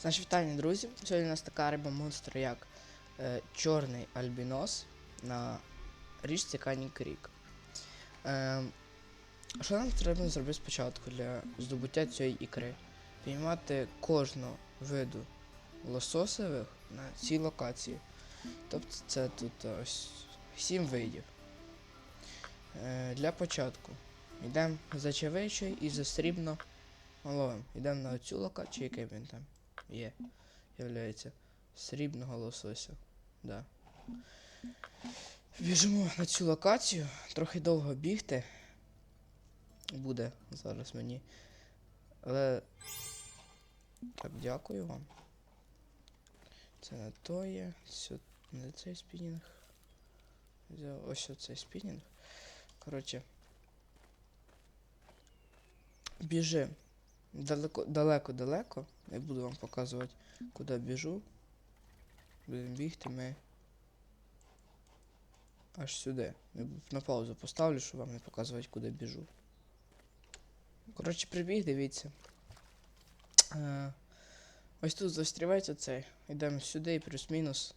Значить, вітання, друзі. Сьогодні у нас така риба монстр, як е, чорний альбінос на річці Кані Крік. Е, що нам треба зробити спочатку для здобуття цієї ікри? Піймати кожну виду лососевих на цій локації. Тобто це тут ось 7 видів. Е, для початку йдемо за чавичою і за срібно ловимо. Йдемо на цю локацію, який він там є, являється срібного лосося. Да. Біжимо на цю локацію, трохи довго бігти. Буде зараз мені. Але. Так, дякую вам. Це не то є. Це не цей спінінг. Ось оцей спінінг. Коротше. Біжи далеко, далеко, далеко. Не буду вам показувати, куди біжу. Будемо бігти ми. Аж сюди. Я На паузу поставлю, щоб вам не показувати, куди біжу. Коротше, прибіг, дивіться. Е, ось тут застрівається цей. Йдемо сюди і плюс-мінус.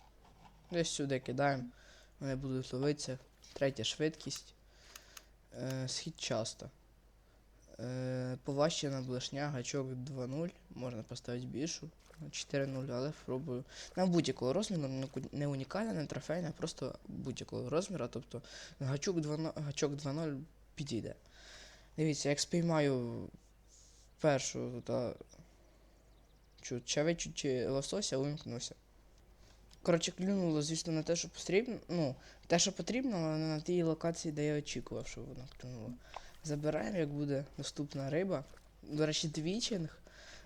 Десь сюди кидаємо. Вони будуть ловитися. Третя швидкість. Е, схід часто. Е, Поващена блешня, гачок 2.0. Можна поставити більшу. 4.0, але спробую. На будь-якого розміру, не унікальна, не трофейна, а просто будь-якого розміру. Тобто гачок 2.0 гачок 2.0 підійде. Дивіться, як спіймаю першу та чу, чавичу чи лосося, вимкнуся. Коротше, клюнуло, звісно, на те, що потрібно. Ну, те, що потрібно, але не на тій локації, де я очікував, що воно клюнуло. Забираємо, як буде наступна риба. До речі, твічинг.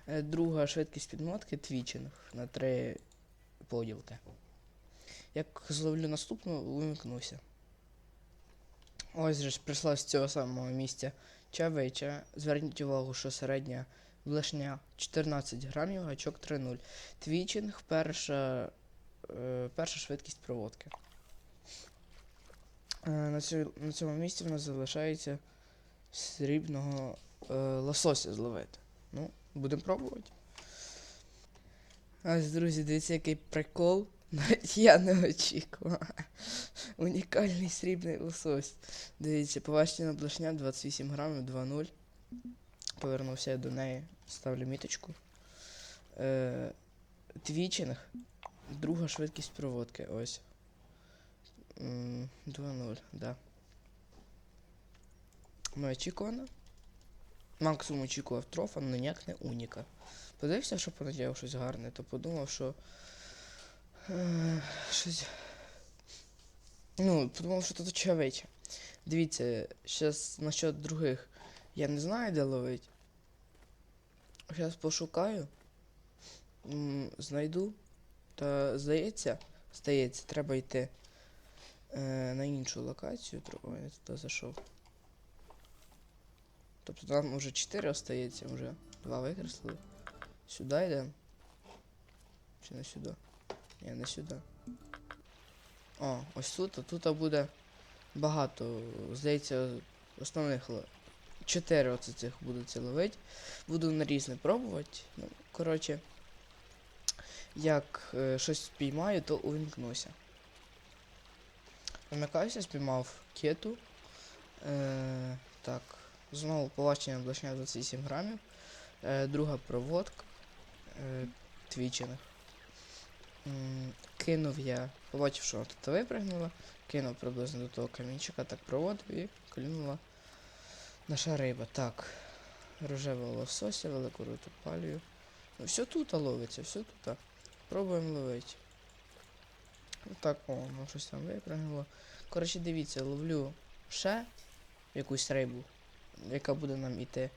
Е, Друга швидкість підмотки твічинг на три поділки. Як зловлю наступну, вимкнуся. Ось же ж прийшла з цього самого місця чавича. Зверніть увагу, що середня блешня 14 грамів, гачок 3.0. Твічинг перша, е, перша швидкість проводки. Е, на, цю, на цьому місці в нас залишається срібного е, лосося зловити. Ну, будемо пробувати. Ось, друзі, дивіться, який прикол. Навіть я не очікував. Унікальний срібний лосось. Дивіться, поважчена блешня 28 грамів 2.0. Повернувся я до неї, ставлю міточку. Е, твічинг. Друга швидкість проводки. Ось. М, 2.0, да. Ну, очікувано. Максимум очікував трофа, але ніяк не уніка. Подивився, що понадіяв щось гарне, то подумав, що. Е, щось. Ну, подумав, що тут чавича. Дивіться, зараз насчет других. Я не знаю, де ловить. Зараз пошукаю. Знайду. Та здається, здається, треба йти е, на іншу локацію. Ой, я туди зайшов. Тобто там вже 4 остається, вже 2 викреслили. Сюди йдемо. Чи не сюди? Ні, не сюди. О, ось тут, а тут буде багато. Здається, основних ло- Чотири оце цих буду це ловити. Буду на різне пробувати. Ну, коротше, як е, щось спіймаю, то увімкнуся. Вимикаюся, спіймав кету. Е, так. Знову побачення блешня 27 грамів. Е, друга проводка. Е, твічених. Кинув я, побачив, що тут випрыгнула, кинув приблизно до того камінчика, так проводив і клюнула наша риба. Так. Рожева лосося, велику роту палію. Ну, все тут ловиться, все тут. Пробуємо ловити. Так, о, ну щось там випрыгнуло. Коротше, дивіться, ловлю ще якусь рибу, яка буде нам іти.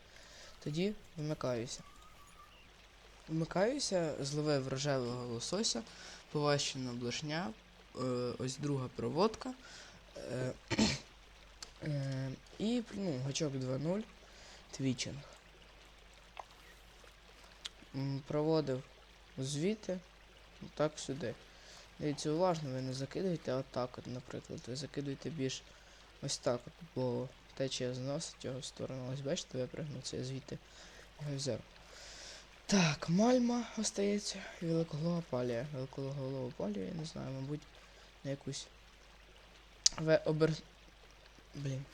Тоді вмикаюся. Вмикаюся, зловив рожевого лосося, поващена блешня, е, ось друга проводка. Е, е, і ну, гачок 2.0, твічинг. Проводив звідти, так сюди. Дивіться, уважно, ви не закидуєте отак, от, наприклад. Ви закидуєте більш ось так, от, бо течія зносить його в сторону. Ось бачите, випрыгнув, це я звідти його взяв. Так, мальма остається і великоголова палія. Великоголова палія, я не знаю, мабуть, на якусь. Ве обер. Блін.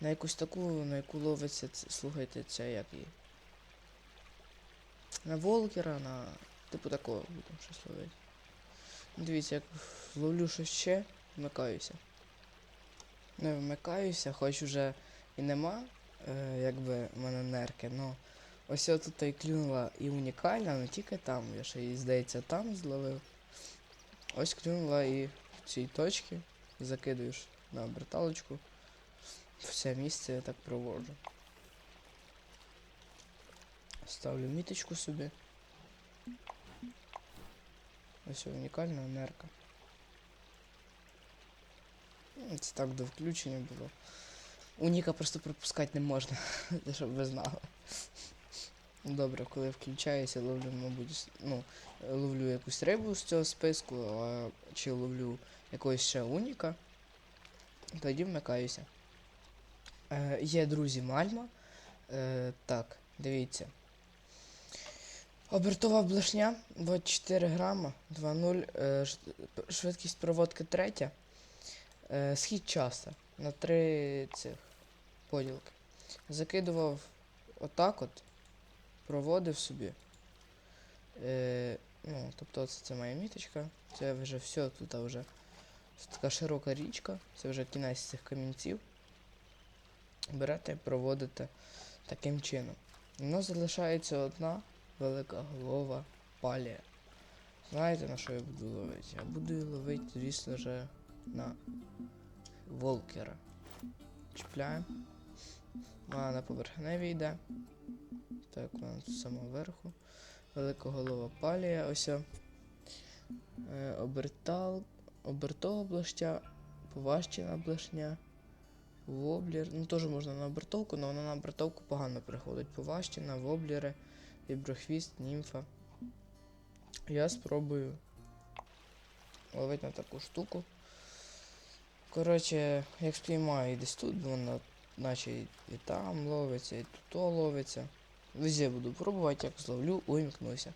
На якусь таку, на яку ловиться, слухайте, це як її. На волкера, на. Типу такого будемо щось ловити. Дивіться, як ловлю щось ще, вмикаюся. Не вмикаюся, хоч уже і нема, е, якби в мене нерки, но ось тут і клюнула і унікальна, не тільки там, я ще її, здається, там зловив. Ось клюнула і в цій точці, закидуєш на оберталочку. В це місце я так проводжу. Ставлю міточку собі. Ось унікальна нерка. Ну, Це так до включення було. Уніка просто пропускати не можна, щоб ви знали. Добре, коли включаюся, ловлю, мабуть, ну, ловлю якусь рибу з цього списку, а чи ловлю якогось ще уніка, тоді вмикаюся. Е, є, друзі, мальма. Е, так, дивіться. Обертова блешня 24 грама, 2.0, е, швидкість проводки третя. Е, схід часа на три цих поділки. Закидував отак от, проводив собі. Е, ну, тобто це, це моя міточка. Це вже все, тут вже така широка річка, це вже кінець цих камінців. Берете і проводите таким чином. Воно залишається одна велика голова палія. Знаєте на що я буду ловити? Я буду ловити, звісно же, на волкера. Чіпляємо. Вона на поверхневі йде. Так, вона тут самого верху. Велика голова палія, ось. Е, обертал, обертова блеща, поважчена блешня. Воблер. Ну теж можна на обертовку, але вона на обертовку погано приходить. Поважчена, воблери, віброхвіст, німфа. Я спробую ловити на таку штуку. Коротше, як спіймаю і десь тут, вона наче і, там ловиться, і тут ловиться. Везде буду пробувати, як зловлю, уімкнуся.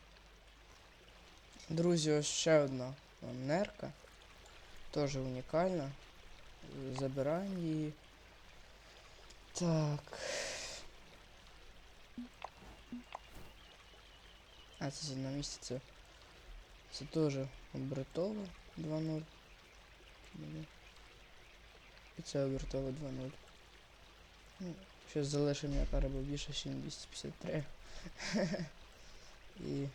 Друзі, ось ще одна нерка. Теж унікальна. Забираємо її. Так. А, це на місці це. Це теж обертова 2.0. Мгм. І це обертова 2.0. Ну, щось залишимо яка риба більше, ніж 253. І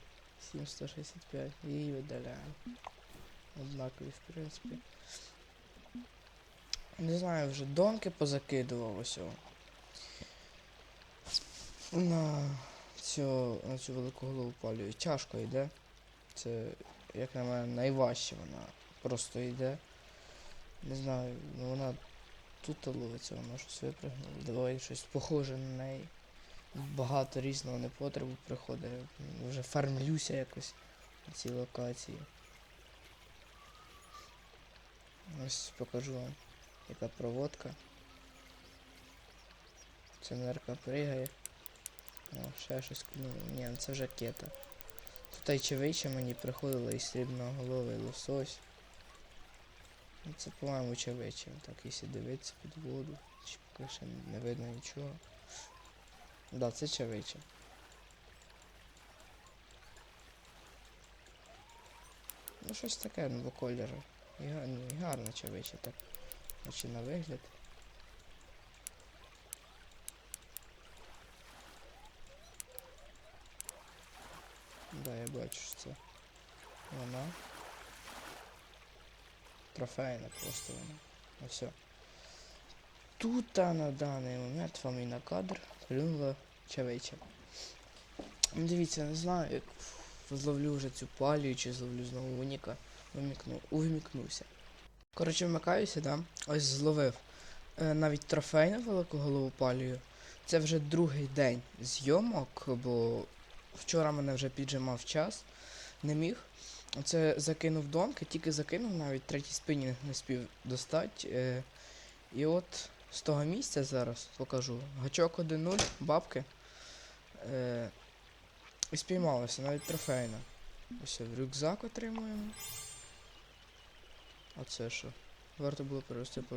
765. І її видаляємо. Однакові, в принципі. Не знаю, вже донки позакидував ось. На цю, на цю велику голову палю. Тяжко йде. Це, як на мене, найважче вона просто йде. Не знаю, ну вона тут ловиться, вона щось випрыгнула. Давай щось похоже на неї. Багато різного непотребу приходить. Вже фармлюся якось на цій локації. Ось покажу вам, яка проводка. Це нерка пригає. О, ще щось. Ні, ну це вже кета. Тут і чевича мені приходило і срібноголовий лосось. Ну це, по-моєму, чевича. Так, якщо дивитися під воду, чи поки ще не видно нічого. Да, це чевича. Ну щось таке, ну кольору. І, га- ну, і гарна чевича, так. Наче на вигляд. Да, я бачу, що це вона. Трофейна просто вона. Ну все. Тут на даний момент вам і на кадр клюнула чавича. Дивіться, не знаю, як зловлю вже цю палію, чи зловлю знову уніка. Вимікну, увімікнувся. Коротше, вмикаюся, да? Ось зловив е, навіть трофейну велику голову палію. Це вже другий день зйомок, бо вчора мене вже піджимав час, не міг. Оце закинув донки, тільки закинув, навіть третій спинінг не спів достати. Е, і от з того місця зараз покажу. Гачок 1-0, бабки. Е, І спіймалося, навіть трофейна. Ось рюкзак отримуємо. А це що? Варто було перевести по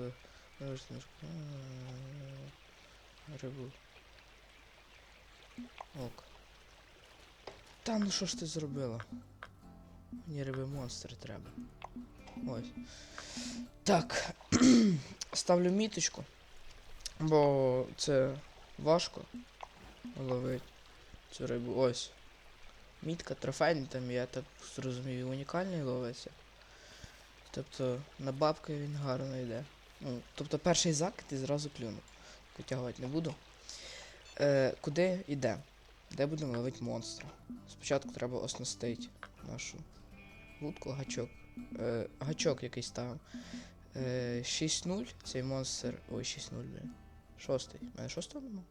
рибу. Ок. Та ну що ж ти зробила? Мені риби монстри треба. Ось. Так. Ставлю міточку. Бо це важко ловити цю рибу. Ось. Мітка трофейний там, я так зрозумів, унікальний ловиться. Тобто на бабки він гарно йде. Ну, тобто перший закид і зразу клюнув. Потягувати не буду. Е, куди йде? Де будемо ловити монстра? Спочатку треба оснастити нашу вудку, гачок. Е, гачок якийсь ставимо. Е, 6-0, цей монстр. Ой, 6-0, блін. Шостий. У мене шостого нема?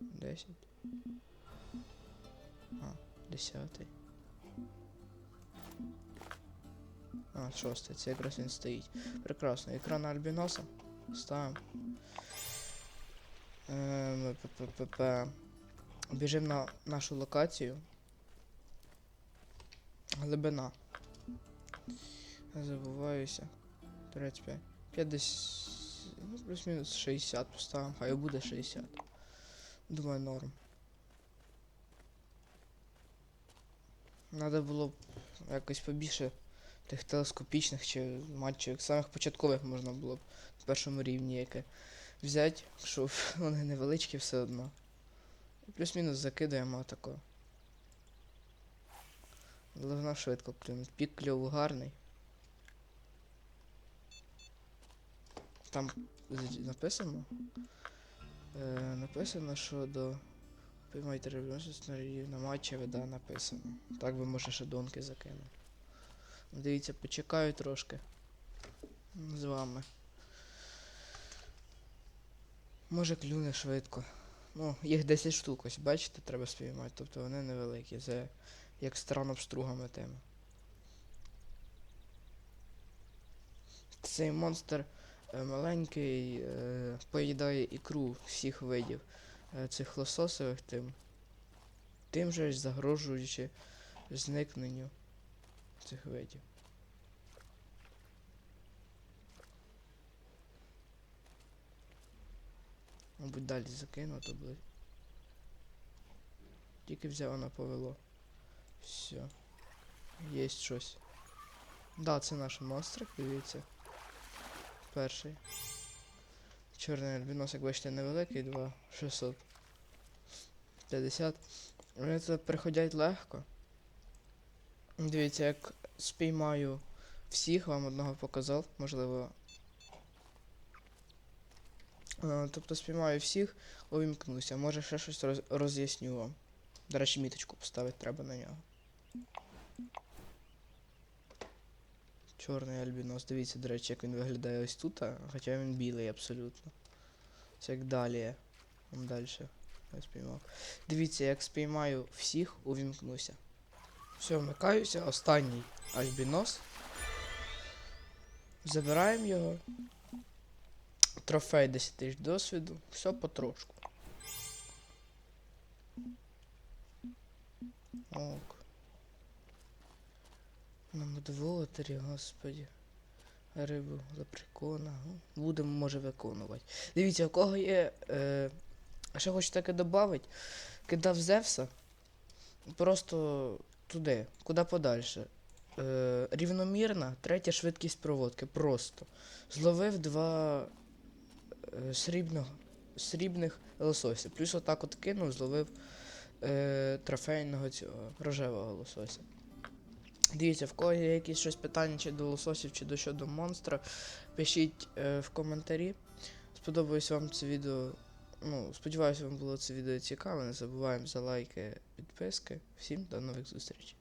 10. А, десятий. А, шостий, це якраз він стоїть. Прекрасно. Екран альбіноса. Ставимо. Ем. Біжимо на нашу локацію. Глибина. Забуваюся. 35. 50. Ну, плюс-мінус 60 поставимо. Хай буде 60. Думаю, норм. Надо було б якось побільше тих телескопічних чи матчів, самих початкових можна було б в першому рівні яке взяти, щоб вони невеличкі все одно. Плюс-мінус закидаємо тако. Головне швидко клюнуть. Пік кльову гарний. Там написано. Е, написано, що до Поймайте рибносець на матчі да, написано. Так би може ще донки закинути. Дивіться, почекаю трошки. З вами. Може клюне швидко. Ну, їх 10 штук, ось бачите, треба спіймати, тобто вони невеликі. Це як странно обстругами тема. Цей монстр е, маленький е, поїдає ікру всіх видів е, цих лососових тим. Тим же загрожуючи зникненню цих видів. Мабуть, далі закину, то. Тільки взяв, воно повело. Все. Є щось. Да, це наш монстрик, дивіться. Перший. Чорний альбінос, як бачите, невеликий, 2 650. Вони це приходять легко. Дивіться, як спіймаю всіх, вам одного показав, можливо. Тобто спіймаю всіх, увімкнуся. Може ще щось роз- роз'ясню вам. До речі, міточку поставити треба на нього. Чорний альбінос. Дивіться, до речі, як він виглядає ось тут, хоча він білий абсолютно. Це як далі. Далі. Я спіймав. Дивіться, як спіймаю всіх, увімкнуся. Все, вмикаюся. Останній альбінос. Забираємо його. Трофей 10 тисяч досвіду. Все потрошку. Ок. На модвотері, господі. Рибу лаприкона. Ну, Будемо, може, виконувати. Дивіться, у кого є. Е, ще хочу таке додати. Кидав Зевса. Просто туди, куди подальше. Е, рівномірна, третя швидкість проводки. Просто. Зловив два е, срібного, срібних лосося. Плюс отак от кинув, зловив е, трофейного цього рожевого лосося. Дивіться, в кого є якісь щось питання чи до лососів, чи до щодо монстра, пишіть е, в коментарі. Сподобалось вам це відео. Ну, сподіваюся, вам було це відео цікаве. Не забуваємо за лайки, підписки. Всім до нових зустрічей.